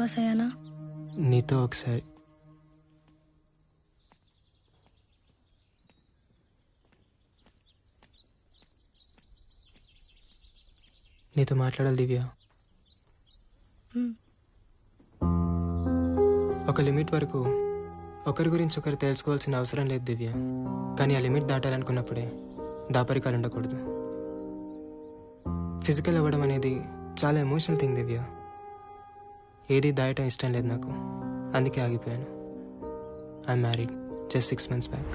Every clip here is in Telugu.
క్రాస్ అయ్యానా? నీతో ఒకసారి. నీతో మాట్లాడాలి దివ్య. ఒక లిమిట్ వరకు ఒకరి గురించి ఒకరు తెలుసుకోవాల్సిన అవసరం లేదు దివ్య. కానీ ఆ లిమిట్ దాటాలనుకున్నప్పుడే దాపరికాలు ఉండకూడదు. ఫిజికల్ అవ్వడం అనేది చాలా ఎమోషనల్ థింగ్ దివ్య. ఏది దాయటం ఇష్టం లేదు నాకు. అందుకే ఆగిపోయాను. I married just six months back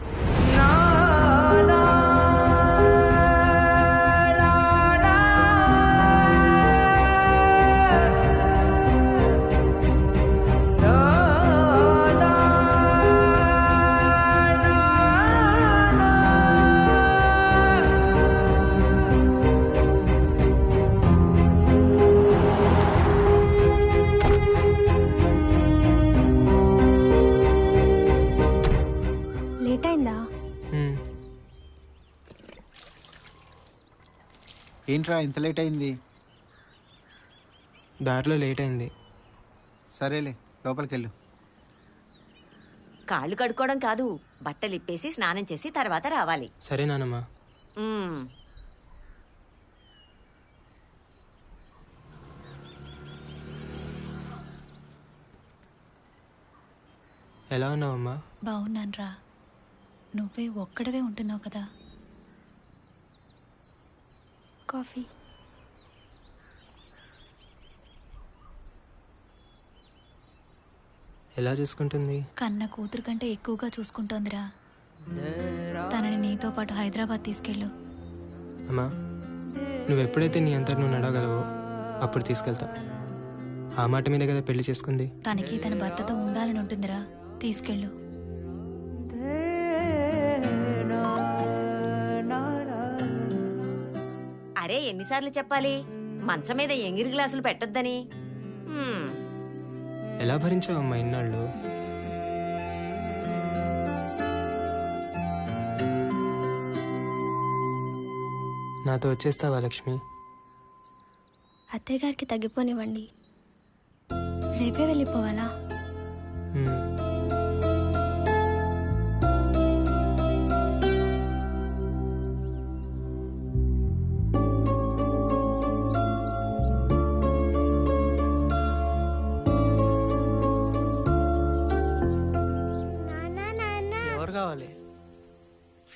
ఏంట్రా ఇంత లేట్ అయింది? దారిలో లేట్ అయింది. సరేలే లోపలికి వెళ్ళు కాళ్ళు కడుక్కోవడం కాదు బట్టలు ఇప్పేసి స్నానం చేసి తర్వాత రావాలి. సరే నానమ్మా. మ్మ్. ఎలా ఉన్నావమ్మా? బాగున్నానురా. నువ్వే ఒక్కడవే ఉంటున్నావు కదా. కాఫీ. ఎలా చూసుకుంటుంది? కన్న కూతురు కంటే ఎక్కువగా చూసుకుంటోందిరా. తనని నీతో పాటు హైదరాబాద్ తీసుకెళ్ళు. అమ్మా నువ్వు ఎప్పుడైతే నీ అంతటి నువ్వు నడవగలవో అప్పుడు తీసుకెళ్తా. ఆ మాట మీద కదా పెళ్ళి చేసుకుంది? తనకి తన భర్తతో ఉండాలని ఉంటుందిరా. తీసుకెళ్ళు. అరే ఎన్నిసార్లు చెప్పాలి? మంచం మీద ఎంగిరి గ్లాసులు పెట్టొద్దని. ఎలా భరించావమ్మా ఇన్నాళ్ళు? నాతో వచ్చేస్తావా లక్ష్మి? అత్తయ్య గారికి తగ్గిపోనివ్వండి. రేపే వెళ్ళిపోవాలా? మ్మ్.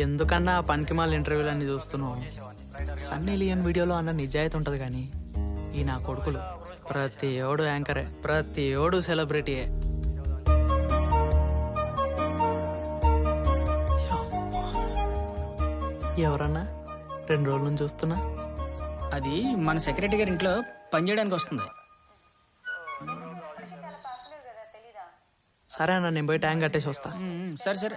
ఎందుకన్నా ఆ పనికి మాల ఇంటర్వ్యూలు అన్ని చూస్తున్నావు? సన్నీ లియన్ వీడియోలో అన్న నిజాయితీ ఉంటుంది కానీ ఈ నా కొడుకులు ప్రతి ఓడు యాంకరే ప్రతి ఓడు సెలబ్రిటీయే. ఎవరన్నా? రెండు రోజుల నుంచి చూస్తున్నా. అది మన సెక్రటరీ గారి ఇంట్లో పనిచేయడానికి వస్తుంది. సరే అన్న నేను పోయి ట్యాంక్ కట్టేసి వస్తా. సరే సరే.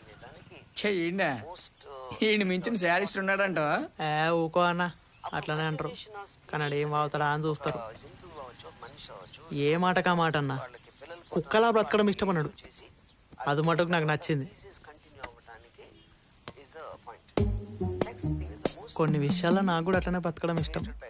చెయ్యిండా మోస్ట్ ఈయన మించిన శారీస్ట్ ఉన్నాడంట ఏ ఊకో అన్న. అట్లనే అంటారు. కానీ ఆడు ఏం వాగుతాడా అని చూస్తారు. ఏ మాటకా మాట అన్న? కుక్కలా బ్రతకడం ఇష్టమన్నాడు అది మటుకు నాకు నచ్చింది. కొన్ని విషయాల్లో నాకు కూడా అట్లనే బ్రతకడం ఇష్టం. బై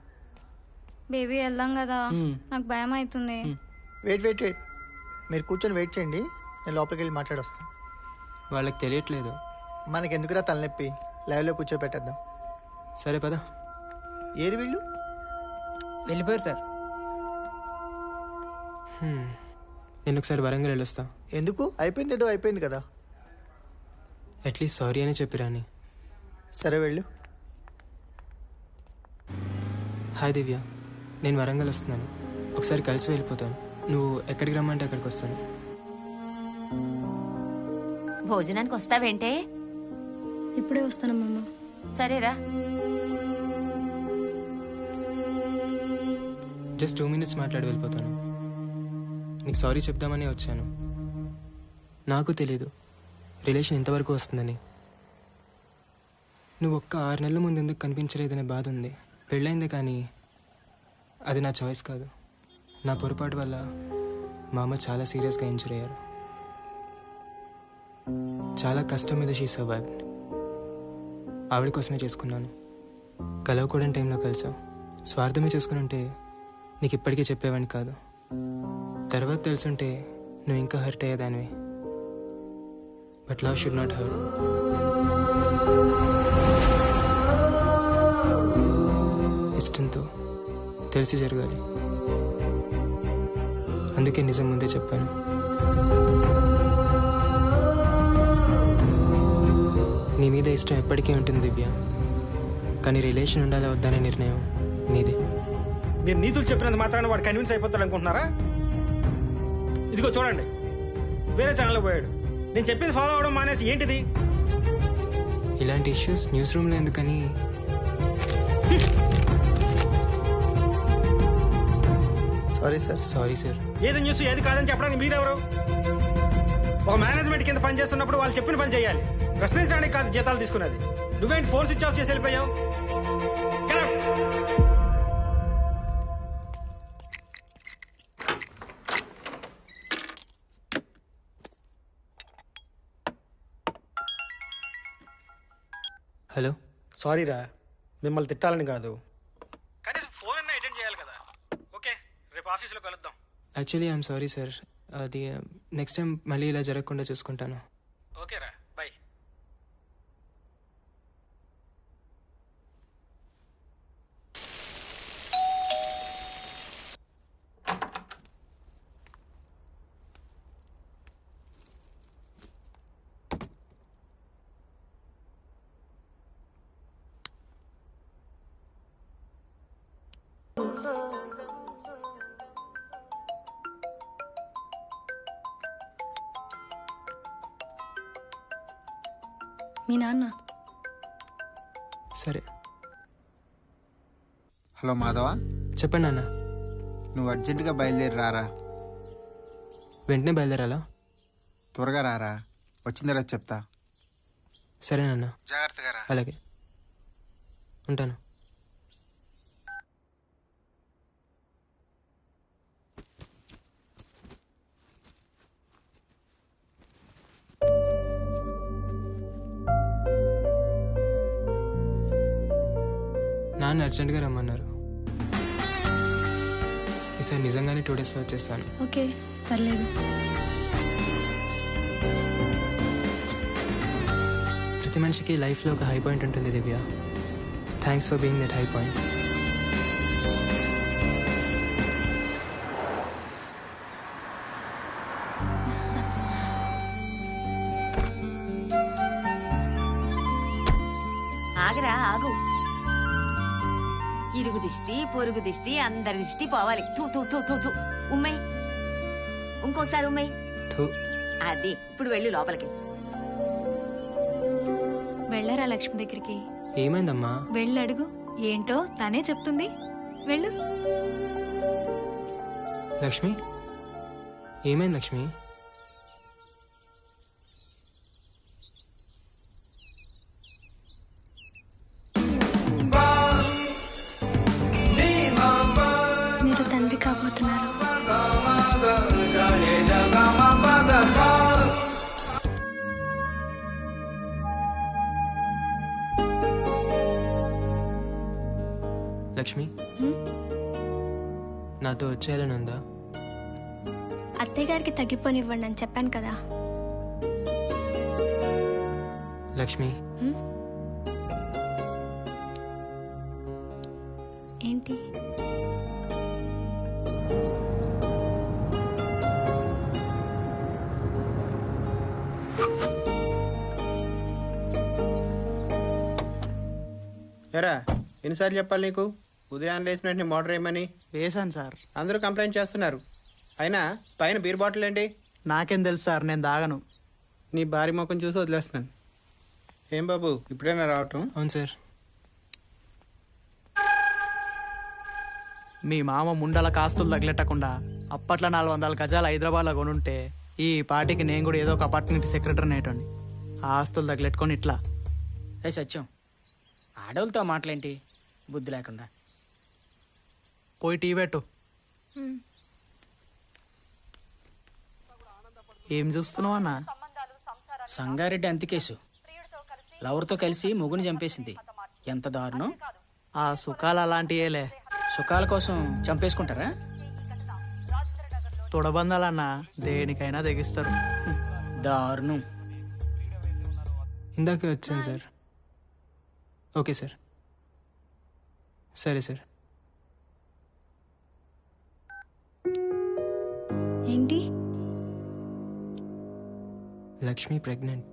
బేబీ వెళ్దాం కదా. నాకు భయం అవుతుంది. Wait wait wait. మీరు కూర్చొని వెయిట్ చేయండి. నేను లోపలికి వెళ్ళి మాట్లాడొస్తాను వాళ్ళకి తెలియట్లేదు. మనకి ఎందుకురా తలనొప్పి? లైవ్లో కూర్చోబెట్టేద్దాం సరే పదా. ఏరి వీళ్ళు? వెళ్ళిపోయారు సార్. హ్మ్. నేను ఒకసారి వరంగల్ వెళ్ళొస్తా. ఎందుకు? అయిపోయింది ఏదో అయిపోయింది కదా. అట్లీస్ట్ సారీ అని చెప్పిరాని సరే వెళ్ళు. హాయ్ దివ్య. నేను వరంగల్ వస్తున్నాను. ఒకసారి కలిసి వెళ్ళిపోతాను నువ్వు ఎక్కడికి రమ్మంటే అక్కడికి వస్తాను. భోజనానికి వస్తావేంటే? ఇప్పుడే వస్తానమ్మా సరేరా. జస్ట్ టూ మినిట్స్ మాట్లాడి వెళ్ళిపోతాను. నీకు సారీ చెప్దామని వచ్చాను. నాకు తెలీదు. రిలేషన్ ఇంతవరకు వస్తుందని. నువ్వు ఒక్క ఆరు నెలల ముందు ఎందుకు కనిపించలేదనే బాధ ఉంది. పెళ్ళైంది కానీ అది నా చాయిస్ కాదు. నా పొరపాటు వల్ల మా అమ్మ చాలా సీరియస్గా ఇంజూర్ అయ్యారు. చాలా కష్టం మీద షీ సర్వైవ్ ఆవిడ కోసమే చేసుకున్నాను. కలవకూడని టైంలో కలిసావు స్వార్థమే చేసుకునుంటే నీకు ఇప్పటికీ చెప్పేవాడిని కాదు. తర్వాత తెలుసుంటే నువ్వు ఇంకా hurt అయ్యేదానివి. But love should not hurt తెలిసి జరగాలి. అందుకే నిజం ముందే చెప్పాను. నీ మీద ఇష్టం ఎప్పటికీ ఉంటుంది దివ్య. కానీ రిలేషన్ ఉండాలా వద్దనే నిర్ణయం నీదే. మీరు నీతులు చెప్పినంత మాత్రాన వాడు కన్విన్స్ అయిపోతాడు అనుకుంటున్నారా ఇదిగో చూడండి. వేరే ఛానల్లో పోయాడు. నేను చెప్పింది ఫాలో అవడం మానేసి ఏంటిది? ఇలాంటి ఇష్యూస్ న్యూస్ రూమ్లో ఎందుకని? సారీ సార్ సారీ సార్ ఏది న్యూస్ ఏది కాదని చెప్పడానికి మీరెవరు? ఒక మేనేజ్మెంట్ కింద పని చేస్తున్నప్పుడు వాళ్ళు చెప్పిన పని చేయాలి. ప్రశ్నించడానికి కాదు జీతాలు తీసుకున్నది. నువ్వేంటి ఫోన్ స్విచ్ ఆఫ్ చేసి వెళ్ళిపోయావు. హలో సారీ రా. మిమ్మల్ని తిట్టాలని కాదు కనీసం ఫోన్ అన్నా అటెండ్ చేయాలి కదా ఓకే రేపు ఆఫీస్లో కలుద్దాం. యాక్చువల్లీ ఐఎమ్ సారీ సార్ అది నెక్స్ట్ టైం మళ్ళీ ఇలా జరగకుండా చూసుకుంటాను. ఓకే మీ నాన్న. సరే. హలో మాధవ. చెప్పండి అన్న నువ్వు అర్జెంటుగా బయలుదేరి రారా. వెంటనే బయలుదేరాలా? త్వరగా రారా. వచ్చిన తర్వాత చెప్తా. సరేనన్నా జాగ్రత్తగా రా. అలాగే. ఉంటాను. నాన్న అర్జెంటుగా రమ్మన్నారు. ఈసారి నిజంగానే టూ డేస్లో వచ్చేస్తాను. ఓకే పర్లేదు. ప్రతి మనిషికి లైఫ్లో ఒక హై పాయింట్ ఉంటుంది Divya. Thanks for being that high point ఆగరా ఆగు. ఇరుగు దిష్టి పొరుగు దిష్టి అందరి దిష్టి పోవాలి. తూ ఉమ్మై ఇంకోసారి ఉమ్మై థూ. అది ఇప్పుడు వెళ్ళి లోపలికి. వెళ్ళరా లక్ష్మి దగ్గరికి? ఏమైందమ్మా? వెళ్ళి అడుగు ఏంటో తనే చెప్తుంది. వెళ్ళు. లక్ష్మి? ఏమైంది లక్ష్మి? నాతో వచ్చేయాలని ఉందా అత్తయ్య గారికి తగ్గిపోనివ్వండి అని చెప్పాను కదా. లక్ష్మి? హ్మ్? ఏంటి? ఎరా ఎన్నిసార్లు చెప్పాలి నీకు? ఉదయం లేచిన వెంటనే మోటార్ వేయమని? వేశాను సార్. అందరూ కంప్లైంట్ చేస్తున్నారు. అయినా పైన బీర్ బాటిల్ ఏంటి? నాకేం తెలుసు సార్ నేను దాగను నీ భారీ ముఖం చూసి వదిలేస్తున్నాను. ఏం బాబు ఇప్పుడైనా రావటం? అవును సార్. మీ మామ ముండల కాస్తులు తగిలెట్టకుండా అప్పట్లో నాలుగు వందల గజాలు హైదరాబాద్లో కొనుంటే ఈ పార్టీకి నేను కూడా ఏదో ఒక అపార్ట్మెంట్ సెక్రటరీ నేటండి ఆ ఆస్తులు తగిలెట్టుకొని ఇట్లా. ఏ సత్యం ఆడవులతో మాటలేంటి? బుద్ధి లేకుండా. పోయి టీ పెట్టు. ఏం చూస్తున్నావు అన్న? సంగారెడ్డి అంతి కేసు లవర్తో కలిసి మొగుని చంపేసింది. ఎంత దారుణం. ఆ సుఖాలు అలాంటియేలే. సుఖాల కోసం చంపేసుకుంటారా? తొడబందాలన్న దేనికైనా తెగిస్తారు. దారుణం. ఇందాకే వచ్చాను సార్. Okay sir. సరే సార్. లక్ష్మి ప్రెగ్నెంట్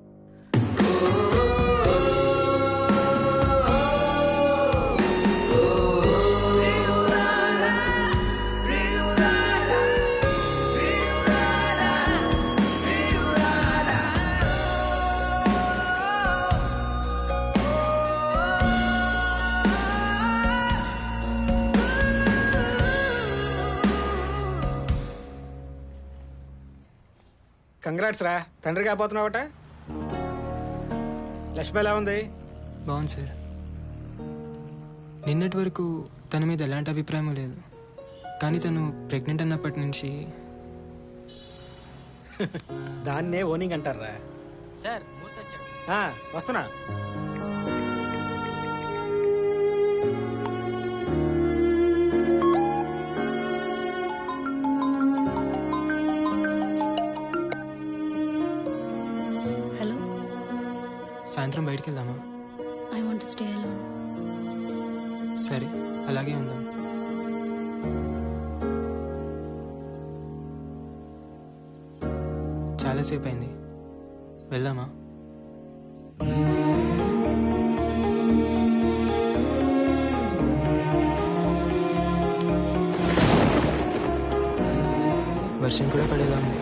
కంగ్రాట్స్ రా. తండ్రి కాబోతున్నావట? లక్ష్మి ఎలా ఉంది? బాగుంది సార్. నిన్నటి వరకు తన మీద ఎలాంటి అభిప్రాయం లేదు. కానీ తను ప్రెగ్నెంట్ అన్నప్పటి నుంచి దాన్నే ఓనింగ్ అంటారా సార్ వస్తున్నా. బయటికి వెళ్దామా ఐ వాంట్ స్టే అలోన్ సరే అలాగే ఉందాం. చాలాసేపు అయింది వెళ్దామా? వర్షం కూడా పడేలా ఉంది.